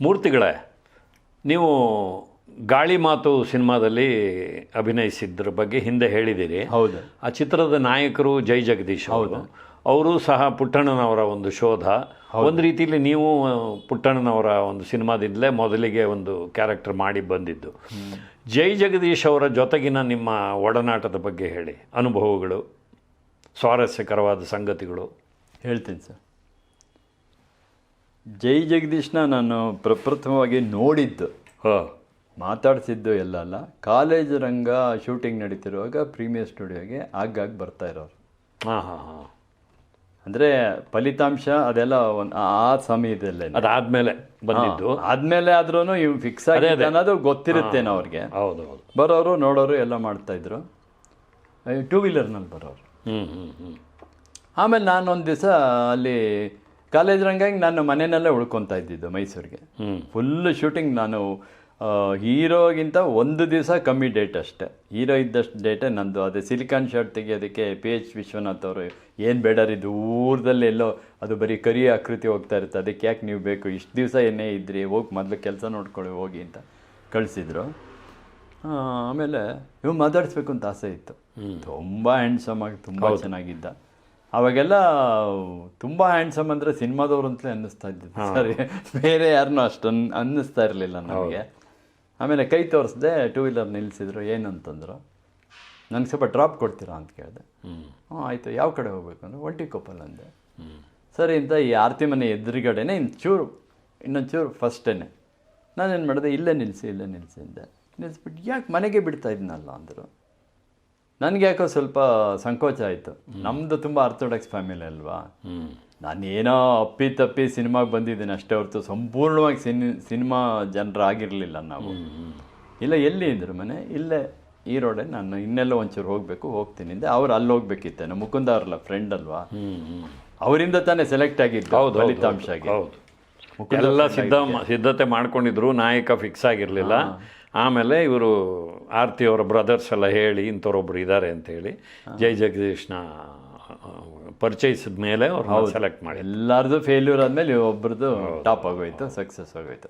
ಮೂರ್ತಿಗಳೇ ನೀವು ಗಾಳಿ ಮಾತು ಸಿನಿಮಾದಲ್ಲಿ ಅಭಿನಯಿಸಿದ್ರ ಬಗ್ಗೆ ಹಿಂದೆ ಹೇಳಿದ್ದೀರಿ ಹೌದು. ಆ ಚಿತ್ರದ ನಾಯಕರು ಜೈ ಜಗದೀಶ್ ಅವರು. ಅವರು ಸಹ ಪುಟ್ಟಣ್ಣನವರ ಒಂದು ಶೋಧ. ಒಂದು ರೀತಿಯಲ್ಲಿ ನೀವು ಪುಟ್ಟಣ್ಣನವರ ಒಂದು ಸಿನಿಮಾದಿಂದಲೇ ಮೊದಲಿಗೆ ಒಂದು ಕ್ಯಾರೆಕ್ಟರ್ ಮಾಡಿ ಬಂದಿದ್ದು. ಜೈ ಜಗದೀಶ್ ಅವರ ಜೊತೆಗಿನ ನಿಮ್ಮ ಒಡನಾಟದ ಬಗ್ಗೆ ಹೇಳಿ. ಅನುಭವಗಳು ಸ್ವಾರಸ್ಯಕರವಾದ ಸಂಗತಿಗಳು. ಹೇಳ್ತೀನಿ ಸರ್. ಜೈ ಜಗದೀಶ್ನ ನಾನು ಪ್ರಪ್ರಥಮವಾಗಿ ನೋಡಿದ್ದು. ಹಾಂ. ಮಾತಾಡ್ಸಿದ್ದು ಎಲ್ಲ ಅಲ್ಲ. ಕಾಲೇಜ್ ರಂಗ ಶೂಟಿಂಗ್ ನಡೀತಿರುವಾಗ ಪ್ರೀಮಿಯರ್ ಸ್ಟುಡಿಯೋಗೆ ಆಗಾಗ ಬರ್ತಾ ಇರೋರು. ಹಾಂ ಹಾಂ ಹಾಂ. ಅಂದರೆ ಫಲಿತಾಂಶ ಅದೆಲ್ಲ ಒಂದು ಆ ಸಮಯದಲ್ಲೇ ಅದಾದಮೇಲೆ ಬಂದಿದ್ದು. ಆದಮೇಲೆ ಆದ್ರೂ ಇವ್ ಫಿಕ್ಸ್ ಆಗಿದೆ ಅನ್ನೋದು ಗೊತ್ತಿರುತ್ತೇನೋ ಅವ್ರಿಗೆ. ಹೌದು ಹೌದು. ಬರೋರು ನೋಡೋರು ಎಲ್ಲ ಮಾಡ್ತಾ ಇದ್ರು. ಟೂ ವೀಲರ್ನಲ್ಲಿ ಬರೋರು. ಹ್ಞೂ ಹ್ಞೂ ಹ್ಞೂ ಆಮೇಲೆ ನಾನೊಂದು ಒಂದು ದಿವಸ ಅಲ್ಲಿ ಕಾಲೇಜ್ ರಂಗಾಗಿ ನಾನು ಮನೆಯಲ್ಲೇ ಉಳ್ಕೊತಾ ಇದ್ದಿದ್ದು ಮೈಸೂರಿಗೆ. ಫುಲ್ ಶೂಟಿಂಗ್ ನಾನು ಹೀರೋಗಿಂತ ಒಂದು ದಿವಸ ಕಮ್ಮಿ ಡೇಟ್ ಅಷ್ಟೇ. ಹೀರೋ ಇದ್ದಷ್ಟು ಡೇಟೇ ನಂದು. ಅದೇ ಸಿಲಿಕಾನ್ ಶರ್ಟ್ ತೆಗಿಯೋದಕ್ಕೆ ಪಿ ಎಚ್ ವಿಶ್ವನಾಥ್ ಅವರು ಏನು ಬೇಡರಿ ದೂರದಲ್ಲಿ ಎಲ್ಲೋ ಅದು ಬರೀ ಕರಿ ಆಕೃತಿ ಹೋಗ್ತಾ ಇರುತ್ತೆ. ಅದಕ್ಕೆ ಯಾಕೆ ನೀವು ಬೇಕು? ಇಷ್ಟು ದಿವಸ ಏನೇ ಇದ್ರಿ ಹೋಗಿ ಮೊದಲು ಕೆಲಸ ನೋಡ್ಕೊಳ್ಳಿ ಹೋಗಿ ಅಂತ ಕಳಿಸಿದ್ರು. ಆಮೇಲೆ ಇವ್ ಮಾತಾಡಿಸ್ಬೇಕು ಅಂತ ಆಸೆ ಇತ್ತು. ತುಂಬ ಹ್ಯಾಂಡ್ಸಮ್ ಆಗಿ ತುಂಬ ಚೆನ್ನಾಗಿದ್ದ. ಅವಾಗೆಲ್ಲ ತುಂಬ ಹ್ಯಾಂಡ್ಸಮ್ ಅಂದರೆ ಸಿನಿಮಾದವ್ರು ಅಂತಲೇ ಅನ್ನಿಸ್ತಾ ಇದ್ದಿದ್ದು. ಸರಿ ಬೇರೆ ಯಾರನ್ನೂ ಅಷ್ಟು ಅನ್ ಅನ್ನಿಸ್ತಾ ಇರಲಿಲ್ಲ ನನಗೆ ಆಮೇಲೆ ಕೈ ತೋರಿಸ್ದೆ ಟೂ ವೀಲರ್ ನಿಲ್ಲಿಸಿದ್ರು ಏನು ಅಂತಂದ್ರು. ನನಗೆ ಸ್ವಲ್ಪ ಡ್ರಾಪ್ ಕೊಡ್ತೀರಾ ಅಂತ ಕೇಳಿದೆ. ಹ್ಞೂ ಆಯಿತು ಯಾವ ಕಡೆ ಹೋಗ್ಬೇಕು ಅಂದರೆ ಒಂಟಿ ಕೊಪ್ಪಲ್ ಅಂದೆ. ಸರಿ ಅಂತ ಈ ಆರತಿ ಮನೆ ಎದುರುಗಡೆನೆ ಇನ್ನು ಚೂರು ಇನ್ನೊಂದು ಚೂರು ಫಸ್ಟೇನೆ ನಾನೇನು ಮಾಡಿದೆ ಇಲ್ಲೇ ನಿಲ್ಲಿಸಿ ಇಲ್ಲೇ ನಿಲ್ಲಿಸಿ ಅಂದೆ. ನಿಲ್ಲಿಸ್ಬಿಟ್ಟು ಯಾಕೆ ಮನೆಗೆ ಬಿಡ್ತಾ ಇದ್ನಲ್ಲ ಅಂದರು. ನನಗೆ ಯಾಕೋ ಸ್ವಲ್ಪ ಸಂಕೋಚ ಆಯಿತು. ನಮ್ಮದು ತುಂಬ ಆರ್ಥೋಡಾಕ್ಸ್ ಫ್ಯಾಮಿಲಿ ಅಲ್ವಾ? ನಾನು ಏನೋ ಅಪ್ಪಿ ತಪ್ಪಿ ಸಿನಿಮಾಗೆ ಬಂದಿದ್ದೀನಿ ಅಷ್ಟೇ ಹೊರತು ಸಂಪೂರ್ಣವಾಗಿ ಸಿನಿ ಸಿನಿಮಾ ಜನರಾಗಿರಲಿಲ್ಲ ನಾವು. ಇಲ್ಲ ಎಲ್ಲಿ ಇದ್ರು ಮನೆ? ಇಲ್ಲೇ ಈ ರೋಡೆ ನಾನು ಇನ್ನೆಲ್ಲ ಒಂಚೂರು ಹೋಗಬೇಕು ಹೋಗ್ತೀನಿ ಅಂದೆ. ಅವ್ರು ಅಲ್ಲಿ ಹೋಗ್ಬೇಕಿತ್ತೆ. ನಮ್ಮ ಮುಕುಂದ ಅವ್ರಲ್ಲ ಫ್ರೆಂಡ್ ಅಲ್ವಾ? ಅವರಿಂದ ತಾನೇ ಸೆಲೆಕ್ಟ್ ಆಗಿದ್ದು ಹೌದು ಆಗಿ ಹೌದು ಎಲ್ಲ ಸಿದ್ಧ ಸಿದ್ಧತೆ ಮಾಡ್ಕೊಂಡಿದ್ರು ನಾಯಕ ಫಿಕ್ಸ್ ಆಗಿರಲಿಲ್ಲ. ಆಮೇಲೆ ಇವರು ಆರ್ತಿ ಅವರ ಬ್ರದರ್ಸ್ ಎಲ್ಲ ಹೇಳಿ ಇಂಥವ್ರೊಬ್ರು ಇದ್ದಾರೆ ಅಂತೇಳಿ ಜೈ ಜಗದೀಶ್ನ ಪರಿಚಯಿಸಿದ ಮೇಲೆ ಅವ್ರನ್ನ ಸೆಲೆಕ್ಟ್ ಮಾಡಿ ಎಲ್ಲರದು ಫೇಲ್ಯೂರ್ ಆದಮೇಲೆ ಒಬ್ರದ್ದು ಟಾಪ್ ಆಗೋಯ್ತು ಸಕ್ಸಸ್ ಆಗೋಯ್ತು.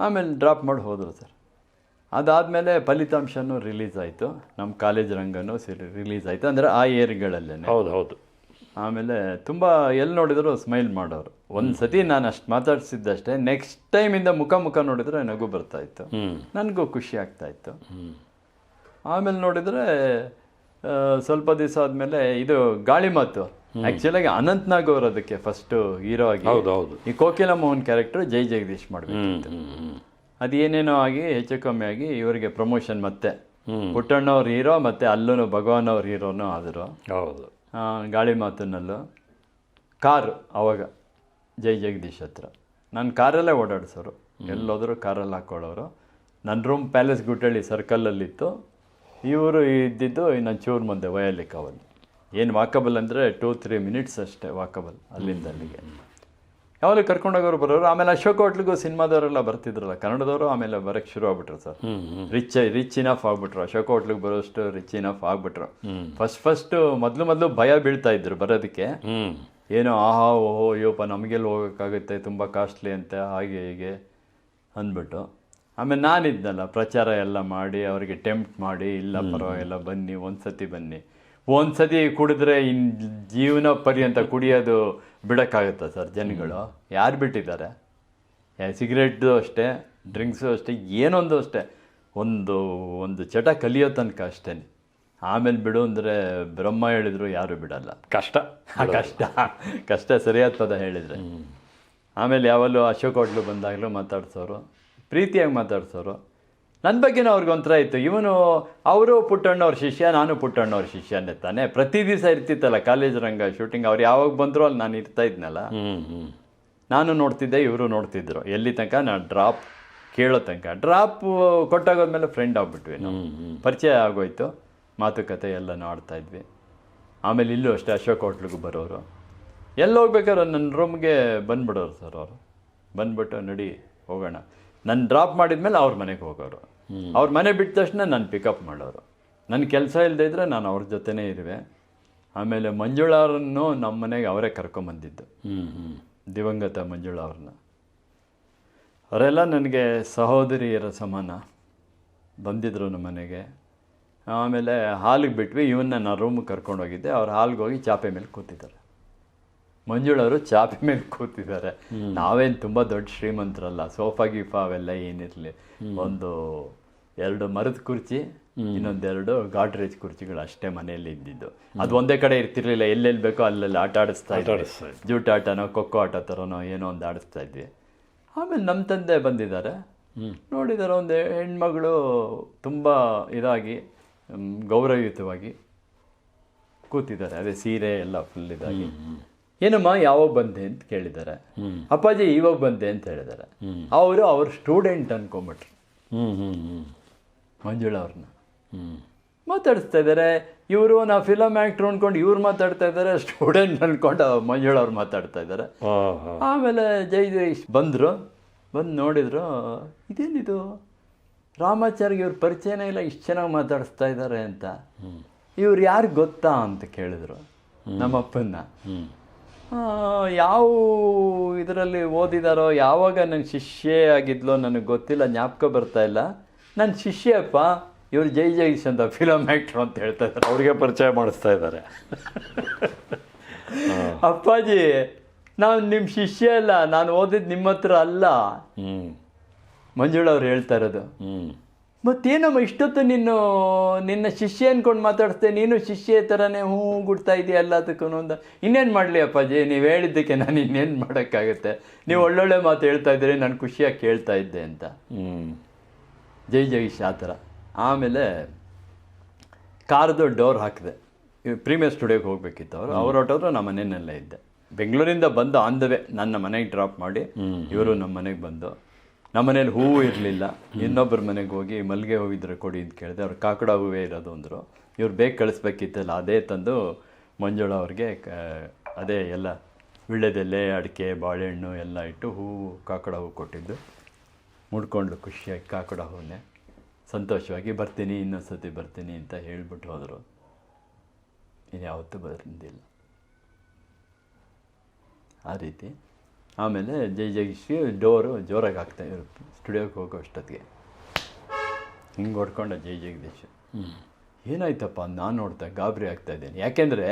ಆಮೇಲೆ ಡ್ರಾಪ್ ಮಾಡಿ ಹೋದರು ಸರ್. ಅದಾದಮೇಲೆ ಫಲಿತಾಂಶನೂ ರಿಲೀಸ್ ಆಯಿತು. ನಮ್ಮ ಕಾಲೇಜ್ ರಂಗನೂ ರಿಲೀಸ್ ಆಯಿತು. ಅಂದರೆ ಆ ಏರ್ಗಳಲ್ಲೇ ಹೌದು ಹೌದು. ಆಮೇಲೆ ತುಂಬ ಎಲ್ಲಿ ನೋಡಿದ್ರು ಸ್ಮೈಲ್ ಮಾಡೋರು. ಒಂದು ಸತಿ ನಾನು ಅಷ್ಟು ಮಾತಾಡ್ಸಿದ್ದಷ್ಟೇ ನೆಕ್ಸ್ಟ್ ಟೈಮಿಂದ ಮುಖ ಮುಖ ನೋಡಿದ್ರೆ ನಗು ಬರ್ತಾ ಇತ್ತು. ನನಗೂ ಖುಷಿ ಆಗ್ತಾ ಇತ್ತು. ಆಮೇಲೆ ನೋಡಿದರೆ ಸ್ವಲ್ಪ ದಿವಸ ಆದಮೇಲೆ ಇದು ಗಾಳಿ ಮಾತು. ಆ್ಯಕ್ಚುಲಾಗಿ ಅನಂತ್ ನಾಗ್ ಅವರು ಅದಕ್ಕೆ ಫಸ್ಟು ಹೀರೋ ಆಗಿ ಹೌದು ಹೌದು. ಈ ಕೋಕಿಲ ಮೋಹನ್ ಕ್ಯಾರೆಕ್ಟರ್ ಜೈ ಜಗದೀಶ್ ಮಾಡಬೇಕಿತ್ತು. ಅದೇನೇನೋ ಆಗಿ ಹೆಚ್ಚು ಕಮ್ಮಿ ಆಗಿ ಇವರಿಗೆ ಪ್ರಮೋಷನ್ ಮತ್ತೆ. ಪುಟ್ಟಣ್ಣವ್ರ ಹೀರೋ ಮತ್ತೆ ಅಲ್ಲೂ ಭಗವಾನ್ ಅವ್ರ ಹೀರೋನು ಆದರು. ಹೌದು. ಗಾಳಿ ಮಾತಿನಲ್ಲೂ ಕಾರ್ ಅವಾಗ ಜೈ ಜಗದೀಶ್ ಹತ್ರ. ನಾನು ಕಾರಲ್ಲೇ ಓಡಾಡಿಸೋರು. ಎಲ್ಲೋದ್ರು ಕಾರಲ್ಲಿ ಹಾಕ್ಕೊಳ್ಳೋರು ನನ್ನ ರೂಮ್ ಪ್ಯಾಲೇಸ್ ಗುಟ್ಟಳ್ಳಿ ಸರ್ಕಲಲ್ಲಿತ್ತು ಇವರು ಇದ್ದಿದ್ದು ನಾನು ಚೂರು ಮುಂದೆ ವಯಲಿ ಕಾವಲ್ ಏನು ವಾಕಬಲ್ ಅಂದರೆ ಟೂ ತ್ರೀ ಮಿನಿಟ್ಸ್ ಅಷ್ಟೇ ವಾಕಬಲ್ ಅಲ್ಲಿಂದ ಅಲ್ಲಿಗೆ. ಯಾವಾಗಲೂ ಕರ್ಕೊಂಡೋಗೋರು ಬರೋರು ಆಮೇಲೆ ಅಶೋಕ್ ಹೋಟ್ಲಿಗೂ ಸಿನಿಮಾದವರೆಲ್ಲ ಬರ್ತಿದ್ರಲ್ಲ ಕನ್ನಡದವರು ಆಮೇಲೆ ಬರೋಕ್ಕೆ ಶುರು ಆಗ್ಬಿಟ್ರು ಸರ್. ರಿಚ್ ರಿಚ್ ಇನಫ್ ಆಗ್ಬಿಟ್ರು. ಅಶೋಕ್ ಹೋಟ್ಲಿಗೆ ಬರೋಷ್ಟು ರಿಚ್ ಇನಫ್ ಆಗ್ಬಿಟ್ರು. ಫಸ್ಟ್ ಫಸ್ಟ್ ಮೊದಲು ಮೊದಲು ಭಯ ಬೀಳ್ತಾ ಇದ್ರು ಬರೋದಕ್ಕೆ. ಏನೋ ಆಹಾ ಓಹೋ ಅಯ್ಯೋಪ್ಪ ನಮಗೆಲ್ಲ ಹೋಗೋಕ್ಕಾಗುತ್ತೆ? ತುಂಬ ಕಾಸ್ಟ್ಲಿ ಅಂತ ಹಾಗೆ ಹೀಗೆ ಅಂದ್ಬಿಟ್ಟು. ಆಮೇಲೆ ನಾನಿದ್ನಲ್ಲ ಪ್ರಚಾರ ಎಲ್ಲ ಮಾಡಿ ಅವರಿಗೆ ಟೆಂಪ್ಟ್ ಮಾಡಿ ಇಲ್ಲ ಪರವಾಗಿಲ್ಲ ಬನ್ನಿ ಒಂದು ಸತಿ ಬನ್ನಿ. ಒಂದು ಸತಿ ಕುಡಿದ್ರೆ ಇನ್ ಜೀವನ ಪರ್ಯಂತ ಕುಡಿಯೋದು ಬಿಡೋಕ್ಕಾಗುತ್ತಾ ಸರ್ ಜನಗಳು? ಯಾರು ಬಿಟ್ಟಿದ್ದಾರೆ? ಸಿಗರೇಟ್ದು ಅಷ್ಟೇ ಡ್ರಿಂಕ್ಸು ಅಷ್ಟೇ ಏನೊಂದು ಅಷ್ಟೇ. ಒಂದು ಒಂದು ಚಟ ಕಲಿಯೋ ತನಕ ಅಷ್ಟೇ. ಆಮೇಲೆ ಬಿಡು ಅಂದರೆ ಬ್ರಹ್ಮ ಹೇಳಿದ್ರು ಯಾರು ಬಿಡಲ್ಲ. ಕಷ್ಟ. ಕಷ್ಟ ಕಷ್ಟ ಸರಿಯಾದ ಪದ ಹೇಳಿದರೆ ಆಮೇಲೆ ಯಾವಲ್ಲೂ ಅಶೋಕ್ ಹೋಟ್ಲು ಬಂದಾಗಲೂ ಮಾತಾಡ್ಸೋರು ಪ್ರೀತಿಯಾಗಿ ಮಾತಾಡ್ಸೋರು. ನನ್ನ ಬಗ್ಗೆನೂ ಅವ್ರಿಗೊಂಥರ ಇತ್ತು. ಇವನು ಅವರು ಪುಟ್ಟಣ್ಣವ್ರ ಶಿಷ್ಯ ನಾನು ಪುಟ್ಟಣ್ಣವ್ರ ಶಿಷ್ಯನೇ ತಾನೆ. ಪ್ರತಿ ದಿವಸ ಇರ್ತಿತ್ತಲ್ಲ ಕಾಲೇಜ್ ರಂಗ ಶೂಟಿಂಗ್ ಅವ್ರು ಯಾವಾಗ ಬಂದರೂ ಅಲ್ಲಿ ನಾನು ಇರ್ತಾ ಇದ್ನಲ್ಲ. ನಾನು ನೋಡ್ತಿದ್ದೆ ಇವರು ನೋಡ್ತಿದ್ರು. ಎಲ್ಲಿ ತನಕ ನಾನು ಡ್ರಾಪ್ ಕೇಳೋ ತನಕ. ಡ್ರಾಪ್ ಕೊಟ್ಟಾಗೋದ್ಮೇಲೆ ಫ್ರೆಂಡ್ ಆಗ್ಬಿಟ್ವಿ ನಾವು. ಪರಿಚಯ ಆಗೋಯ್ತು. ಮಾತುಕತೆ ಎಲ್ಲ ಆಡ್ತಾ ಇದ್ವಿ. ಆಮೇಲೆ ಇಲ್ಲೂ ಅಷ್ಟೇ ಅಶೋಕ್ ಹೋಟ್ಲಿಗೂ ಬರೋರು. ಎಲ್ಲಿ ಹೋಗ್ಬೇಕಾದ್ರೆ ನನ್ನ ರೂಮ್ಗೆ ಬಂದ್ಬಿಡೋರು ಸರ್ ಅವರು. ಬಂದ್ಬಿಟ್ಟು ನಡಿ ಹೋಗೋಣ. ನನ್ನ ಡ್ರಾಪ್ ಮಾಡಿದ್ಮೇಲೆ ಅವ್ರ ಮನೆಗೆ ಹೋಗೋರು. ಅವ್ರ ಮನೆ ಬಿಟ್ಟ ತಕ್ಷಣ ನಾನು ಪಿಕಪ್ ಮಾಡೋರು. ನನ್ನ ಕೆಲಸ ಇಲ್ಲದೆ ಇದ್ದರೆ ನಾನು ಅವ್ರ ಜೊತೆನೇ ಇರುವೆ. ಆಮೇಲೆ ಮಂಜುಳಾರನ್ನು ನಮ್ಮ ಮನೆಗೆ ಅವರೇ ಕರ್ಕೊಂಬಂದಿದ್ದು ದಿವಂಗತ ಮಂಜುಳಾ ಅವ್ರನ್ನ. ಅವರೆಲ್ಲ ನನಗೆ ಸಹೋದರಿಯರ ಸಮಾನ. ಬಂದಿದ್ರು ನಮ್ಮ ಮನೆಗೆ. ಆಮೇಲೆ ಹಾಲಿಗೆ ಬಿಟ್ವಿ ಇವನ್ನ ನಾನು ರೂಮಿಗೆ ಕರ್ಕೊಂಡೋಗಿದ್ದೆ ಅವ್ರು ಹಾಲ್ಗೆ ಹೋಗಿ ಚಾಪೆ ಮೇಲೆ ಕೂತಿದ್ದಾರೆ. ಮಂಜುಳವರು ಚಾಪೆ ಮೇಲೆ ಕೂತಿದ್ದಾರೆ. ನಾವೇನು ತುಂಬ ದೊಡ್ಡ ಶ್ರೀಮಂತರಲ್ಲ ಸೋಫಾ ಗೀಫಾ ಅವೆಲ್ಲ ಏನಿರಲಿ. ಒಂದು ಎರಡು ಮರದ ಕುರ್ಚಿ ಇನ್ನೊಂದೆರಡು ಗಾಡ್ರೇಜ್ ಕುರ್ಚಿಗಳು ಅಷ್ಟೇ ಮನೆಯಲ್ಲಿ ಇದ್ದಿದ್ದು. ಅದು ಒಂದೇ ಕಡೆ ಇರ್ತಿರ್ಲಿಲ್ಲ ಎಲ್ಲೆಲ್ಲಿ ಬೇಕೋ ಅಲ್ಲೆಲ್ಲಿ ಆಟ ಆಡಿಸ್ತಾ ಇದ್ವಿ. ಇದ್ವಿ. ಜೂಟ್ ಆಟನೋ ಖೋಖೋ ಆಟ ಥರನೋ ಏನೋ ಒಂದು ಆಡಿಸ್ತಾ ಇದ್ವಿ. ಆಮೇಲೆ ನಮ್ಮ ತಂದೆ ಬಂದಿದ್ದಾರೆ. ನೋಡಿದಾರೆ ಒಂದು ಹೆಣ್ಮಗಳು ತುಂಬ ಇದಾಗಿ ಗೌರವಯುತವಾಗಿ ಕೂತಿದ್ದಾರೆ. ಅದೇ ಸೀರೆ ಎಲ್ಲ ಫುಲ್ ಇದಾಗಿ. ಏನಮ್ಮ ಯಾವಾಗ ಬಂದೆ ಅಂತ ಕೇಳಿದ್ದಾರೆ. ಅಪ್ಪಾಜಿ ಇವಾಗ ಬಂದೆ ಅಂತ ಹೇಳಿದ್ದಾರೆ. ಅವರು ಅವ್ರ ಸ್ಟೂಡೆಂಟ್ ಅನ್ಕೊಂಬಿಟ್ರು ಮಂಜುಳಾ ಅವ್ರನ್ನ ಮಾತಾಡಿಸ್ತಾ ಇದ್ದಾರೆ ಇವರು ನಾವು ಫಿಲಮ್ ಆ್ಯಕ್ಟ್ರ್ ಅಂದ್ಕೊಂಡು ಇವ್ರು ಮಾತಾಡ್ತಾ ಇದ್ದಾರೆ ಸ್ಟೂಡೆಂಟ್ ಅಂದ್ಕೊಂಡು ಮಂಜುಳಾ ಅವ್ರು ಮಾತಾಡ್ತಾ ಇದ್ದಾರೆ ಆಮೇಲೆ ಜೈ ಜೈಶ್ ಬಂದರು ಬಂದು ನೋಡಿದ್ರು ಇದೇನಿದು? ರಾಮಾಚಾರ್ಯ ಇವ್ರ ಪರಿಚಯನೇ ಇಲ್ಲ ಇಷ್ಟು ಚೆನ್ನಾಗಿ ಮಾತಾಡಿಸ್ತಾ ಇದ್ದಾರೆ ಅಂತ. ಇವ್ರು ಯಾರು ಗೊತ್ತಾ ಅಂತ ಕೇಳಿದ್ರು ನಮ್ಮಪ್ಪನ್ನ. ಯಾವ ಇದರಲ್ಲಿ ಓದಿದಾರೋ ಯಾವಾಗ ನನ್ನ ಶಿಷ್ಯ ಆಗಿದ್ಲೋ ನನಗೆ ಗೊತ್ತಿಲ್ಲ ಜ್ಞಾಪಕ ಬರ್ತಾ ಇಲ್ಲ. ನನ್ನ ಶಿಷ್ಯಪ್ಪ ಇವರು ಜೈ ಜಗದೀಶ್ ಅಂತ ಫಿಲಮ್ ಆ್ಯಕ್ಟ್ರು ಅಂತ ಹೇಳ್ತಾ ಇದ್ದಾರೆ ಅವ್ರಿಗೆ ಪರಿಚಯ ಮಾಡಿಸ್ತಾ ಇದ್ದಾರೆ. ಅಪ್ಪಾಜಿ ನಾನು ನಿಮ್ಮ ಶಿಷ್ಯ ಅಲ್ಲ ನಾನು ಓದಿದ್ದು ನಿಮ್ಮ ಹತ್ರ ಅಲ್ಲ. ಹ್ಞೂ ಮಂಜುಳ ಅವ್ರು ಹೇಳ್ತಾ ಇರೋದು. ಹ್ಞೂ ಮತ್ತೇನಮ್ಮ ಇಷ್ಟೊತ್ತು ನೀನು ನಿನ್ನ ಶಿಷ್ಯ ಅನ್ಕೊಂಡು ಮಾತಾಡಿಸ್ದೆ ನೀನು ಶಿಷ್ಯ ಥರನೇ ಹ್ಞೂ ಗುಡ್ತಾ ಇದೆಯಾ ಎಲ್ಲದಕ್ಕೂ ಒಂದು ಇನ್ನೇನು ಮಾಡಲಿ ಅಪ್ಪಾಜಿ ನೀವು ಹೇಳಿದ್ದಕ್ಕೆ ನಾನು ಇನ್ನೇನು ಮಾಡೋಕ್ಕಾಗುತ್ತೆ. ನೀವು ಒಳ್ಳೊಳ್ಳೆ ಮಾತು ಹೇಳ್ತಾ ಇದ್ದೀರಿ ನಾನು ಖುಷಿಯಾಗಿ ಕೇಳ್ತಾ ಇದ್ದೆ ಅಂತ. ಹ್ಮ್. ಜೈ ಜಗೀಶ್ ಆ ಥರ. ಆಮೇಲೆ ಕಾರ್ದು ಡೋರ್ ಹಾಕಿದೆ. ಪ್ರೀಮಿಯರ್ ಸ್ಟುಡಿಯೋಗೆ ಹೋಗಬೇಕಿತ್ತು ಅವರು ಅವ್ರು ಹೊಟ್ಟೋದ್ರು ನಮ್ಮ ಮನೆಯಲ್ಲೇ ಇದ್ದೆ. ಬೆಂಗಳೂರಿಂದ ಬಂದು ಆನ್ ದ ವೇ ನನ್ನ ಮನೆಗೆ ಡ್ರಾಪ್ ಮಾಡಿ ಇವರು ನಮ್ಮ ಮನೆಗೆ ಬಂದು ನಮ್ಮ ಮನೇಲಿ ಹೂವು ಇರಲಿಲ್ಲ. ಇನ್ನೊಬ್ಬರ ಮನೆಗೆ ಹೋಗಿ ಮಲ್ಲಿಗೆ ಹೋಗಿದ್ರೆ ಕೊಡಿ ಅಂತ ಕೇಳಿದೆ. ಅವ್ರು ಕಾಕಡ ಹೂವೇ ಇರೋದು ಅಂದರು. ಇವ್ರು ಬೇಗ ಕಳಿಸ್ಬೇಕಿತ್ತಲ್ಲ ಅದೇ ತಂದು ಮಂಜುಳ ಅವ್ರಿಗೆ ಕ- ಅದೇ ಎಲ್ಲ ವಿಳ್ಳೆದೆಲೆ ಅಡಿಕೆ ಬಾಳೆಹಣ್ಣು ಎಲ್ಲ ಇಟ್ಟು ಹೂವು ಕಾಕಡ ಹೂವು ಕೊಟ್ಟಿದ್ದು. ಮುಡ್ಕೊಂಡು ಖುಷಿಯಾಗಿ ಕಾಕಡ ಹೋದೆ ಸಂತೋಷವಾಗಿ ಬರ್ತೀನಿ ಇನ್ನೊಂದು ಸತಿ ಬರ್ತೀನಿ ಅಂತ ಹೇಳಿಬಿಟ್ಟು ಹೋದರು. ಇನ್ಯಾವತ್ತೂ ಬಂದಿಲ್ಲ. ಆ ರೀತಿ. ಆಮೇಲೆ ಜೈ ಜಗಿಸಿ ಡೋರು ಜೋರಾಗಿ ಹಾಕ್ತಾ ಇರು ಸ್ಟುಡಿಯೋಗೆ ಹೋಗೋ ಅಷ್ಟೊತ್ತಿಗೆ. ಹಿಂಗೆ ಹೊಡ್ಕೊಂಡ ಜೈ ಜಗದೀಶ್. ಏನಾಯ್ತಪ್ಪ, ನಾನು ನೋಡ್ತಾ ಗಾಬರಿ ಆಗ್ತಾ ಇದ್ದೀನಿ. ಯಾಕೆಂದರೆ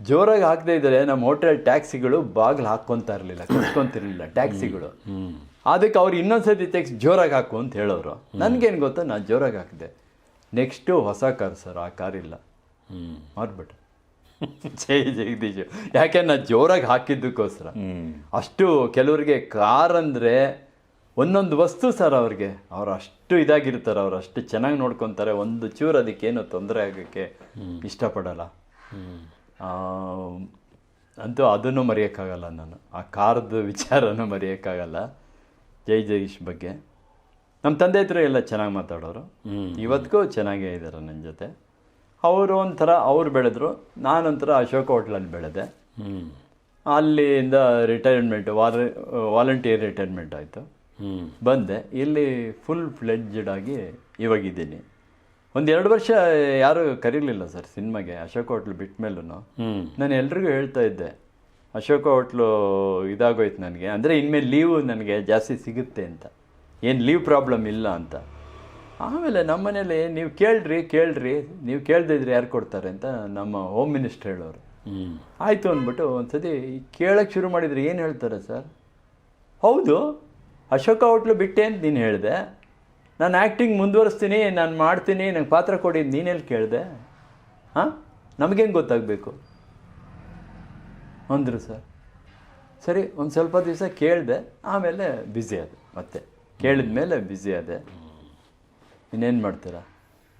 ಜೋರಾಗಿ ಹಾಕದೇ ಇದ್ದರೆ ನಮ್ಮ ಹೋಟೆಲ್ ಟ್ಯಾಕ್ಸಿಗಳು ಬಾಗಿಲು ಹಾಕ್ಕೊತಾ ಇರಲಿಲ್ಲ ಕಟ್ಕೊತಿರ್ಲಿಲ್ಲ ಟ್ಯಾಕ್ಸಿಗಳು. ಅದಕ್ಕೆ ಅವ್ರು ಇನ್ನೊಂದು ಸರ್ತಿ ತೆಗ್ಸ್ ಜೋರಾಗಿ ಹಾಕು ಅಂತ ಹೇಳೋರು. ನನಗೇನು ಗೊತ್ತಾ? ನಾನು ಜೋರಾಗಿ ಹಾಕಿದೆ. ನೆಕ್ಸ್ಟು ಹೊಸ ಕಾರ್ ಸರ್ ಆ ಕಾರ್ ಇಲ್ಲ. ಹ್ಮ್. ಮಾರ್ಬಿಟ್ಟು ಜೈ ಜಗದೀಶ್. ಯಾಕೆ ನಾನು ಜೋರಾಗಿ ಹಾಕಿದ್ದಕ್ಕೋಸ್ಕರ? ಅಷ್ಟು ಕೆಲವರಿಗೆ ಕಾರ್ ಅಂದರೆ ಒಂದೊಂದು ವಸ್ತು ಸರ್ ಅವ್ರಿಗೆ. ಅವ್ರು ಅಷ್ಟು ಇದಾಗಿರ್ತಾರೆ ಅವ್ರು ಅಷ್ಟು ಚೆನ್ನಾಗಿ ನೋಡ್ಕೊತಾರೆ. ಒಂದು ಚೂರು ಅದಕ್ಕೇನು ತೊಂದರೆ ಆಗೋಕ್ಕೆ ಇಷ್ಟಪಡಲ್ಲ. ಅಂತೂ ಅದನ್ನು ಮರೆಯೋಕ್ಕಾಗಲ್ಲ ನಾನು. ಆ ಕಾರ್ದು ವಿಚಾರನೂ ಮರೆಯೋಕ್ಕಾಗಲ್ಲ. ಜೈ ಜಗೀಶ್ ಬಗ್ಗೆ. ನಮ್ಮ ತಂದೆ ಹತ್ರ ಎಲ್ಲ ಚೆನ್ನಾಗಿ ಮಾತಾಡೋರು. ಇವತ್ತಿಗೂ ಚೆನ್ನಾಗೇ ಇದ್ದಾರೆ ನನ್ನ ಜೊತೆ. ಅವರು ಒಂಥರ ಅವ್ರು ಬೆಳೆದ್ರು ನಾನೊಂಥರ ಅಶೋಕ ಹೋಟ್ಲಲ್ಲಿ ಬೆಳೆದೆ. ಅಲ್ಲಿಂದ ರಿಟೈರ್ಮೆಂಟ್ ವಾರ ವಾಲಂಟಿಯರ್ ರಿಟೈರ್ಮೆಂಟ್ ಆಯಿತು. ಬಂದೆ. ಇಲ್ಲಿ ಫುಲ್ ಫ್ಲೆಡ್ಜ್ಡ್ ಆಗಿ ಇವಾಗಿದ್ದೀನಿ. ಒಂದು ಎರಡು ವರ್ಷ ಯಾರೂ ಕರೀಲಿಲ್ಲ ಸರ್ ಸಿನಿಮಾಗೆ ಅಶೋಕ ಹೋಟ್ಲ್ ಬಿಟ್ಟ ಮೇಲೂ ನಾನು ಎಲ್ರಿಗೂ ಹೇಳ್ತಾ ಇದ್ದೆ ಅಶೋಕ ಹೋಟ್ಲು ಇದಾಗೋಯ್ತು ನನಗೆ. ಅಂದರೆ ಇನ್ಮೇಲೆ ಲೀವು ನನಗೆ ಜಾಸ್ತಿ ಸಿಗುತ್ತೆ ಅಂತ. ಏನು ಲೀವ್ ಪ್ರಾಬ್ಲಮ್ ಇಲ್ಲ ಅಂತ. ಆಮೇಲೆ ನಮ್ಮ ಮನೇಲಿ ನೀವು ಕೇಳ್ರಿ ಕೇಳ್ರಿ ನೀವು ಕೇಳ್ದಿದ್ರೆ ಯಾರು ಕೊಡ್ತಾರೆ ಅಂತ ನಮ್ಮ ಹೋಮ್ ಮಿನಿಸ್ಟರ್ ಹೇಳೋರು. ಆಯಿತು ಅಂದ್ಬಿಟ್ಟು ಒಂದ್ಸತಿ ಕೇಳಕ್ಕೆ ಶುರು ಮಾಡಿದರೆ ಏನು ಹೇಳ್ತಾರೆ ಸರ್? ಹೌದು ಅಶೋಕ ಹೋಟ್ಲು ಬಿಟ್ಟೆ ಅಂತ ನೀನು ಹೇಳಿದೆ. ನಾನು ಆ್ಯಕ್ಟಿಂಗ್ ಮುಂದುವರಿಸ್ತೀನಿ ನಾನು ಮಾಡ್ತೀನಿ ನಂಗೆ ಪಾತ್ರ ಕೊಡಿ ನೀನೆಲ್ಲಿ ಕೇಳಿದೆ? ಹಾಂ? ನಮಗೇನು ಗೊತ್ತಾಗಬೇಕು? ಅಂದರು ಸರ್. ಸರಿ, ಒಂದು ಸ್ವಲ್ಪ ದಿವಸ ಕೇಳಿದೆ, ಆಮೇಲೆ ಬ್ಯುಸಿ ಅದು ಮತ್ತೆ. ಕೇಳಿದ ಮೇಲೆ ಬ್ಯುಸಿ ಅದೇ ಇನ್ನೇನು ಮಾಡ್ತೀರಾ?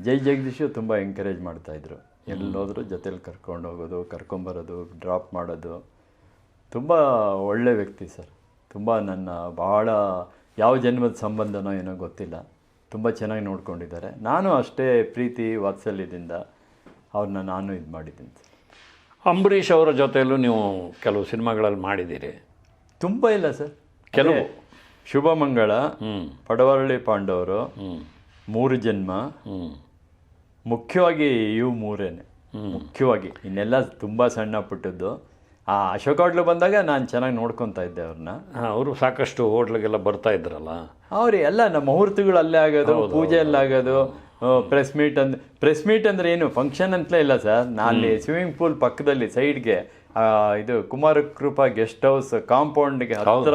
ಜೈ ಜಗದೀಶು ತುಂಬ ಎಂಕರೇಜ್ ಮಾಡ್ತಾಯಿದ್ರು ಎಲ್ಲೋದ್ರೂ ಜೊತೇಲಿ ಕರ್ಕೊಂಡು ಹೋಗೋದು, ಕರ್ಕೊಂಬರೋದು ಡ್ರಾಪ್ ಮಾಡೋದು. ತುಂಬ ಒಳ್ಳೆ ವ್ಯಕ್ತಿ ಸರ್. ತುಂಬ ನನ್ನ ಭಾಳ ಯಾವ ಜನ್ಮದ ಸಂಬಂಧನೋ ಏನೋ ಗೊತ್ತಿಲ್ಲ. ತುಂಬ ಚೆನ್ನಾಗಿ ನೋಡ್ಕೊಂಡಿದ್ದಾರೆ. ನಾನು ಅಷ್ಟೇ ಪ್ರೀತಿ ವಾತ್ಸಲ್ಯದಿಂದ ಅವ್ರನ್ನ ನಾನು ಇದು ಮಾಡಿದ್ದೀನಿ ಸರ್. ಅಂಬರೀಷ್ ಅವರ ಜೊತೆಯಲ್ಲೂ ನೀವು ಕೆಲವು ಸಿನಿಮಾಗಳಲ್ಲಿ ಮಾಡಿದ್ದೀರಿ. ತುಂಬ ಇಲ್ಲ ಸರ್. ಕೆಲವು. ಶುಭಮಂಗಳ ಹ್ಞೂ ಪಡವರಳ್ಳಿ ಪಾಂಡವರು ಹ್ಞೂ ಮೂರು ಜನ್ಮ. ಹ್ಞೂ ಮುಖ್ಯವಾಗಿ ಇವು ಮೂರೇನೆ. ಮುಖ್ಯವಾಗಿ. ಇನ್ನೆಲ್ಲ ತುಂಬ ಸಣ್ಣ ಪುಟ್ಟದ್ದು. ಆ ಅಶೋಕ ಹೋಟ್ಲು ಬಂದಾಗ ನಾನು ಚೆನ್ನಾಗಿ ನೋಡ್ಕೊತಾ ಇದ್ದೆ ಅವ್ರನ್ನ ಅವರು ಸಾಕಷ್ಟು ಹೋಟ್ಲಿಗೆಲ್ಲ ಬರ್ತಾ ಇದ್ರಲ್ಲ. ಅವ್ರಿ ಎಲ್ಲ ನಮ್ಮ ಮುಹೂರ್ತಗಳು ಅಲ್ಲೇ ಆಗೋದು ಪೂಜೆ ಎಲ್ಲ ಆಗೋದು ಪ್ರೆಸ್ ಮೀಟ್ ಅಂದ್ ಪ್ರೆಸ್ ಮೀಟ್ ಅಂದ್ರೆ ಏನು? ಫಂಕ್ಷನ್ ಅಂತಲೇ ಇಲ್ಲ ಸರ್ ನಾ ಅಲ್ಲಿ ಸ್ವಿಮ್ಮಿಂಗ್ ಪೂಲ್ ಪಕ್ಕದಲ್ಲಿ ಸೈಡ್ಗೆ ಇದು ಕುಮಾರ ಕೃಪಾ ಗೆಸ್ಟ್ ಹೌಸ್ ಕಾಂಪೌಂಡ್ಗೆ ಹತ್ರ.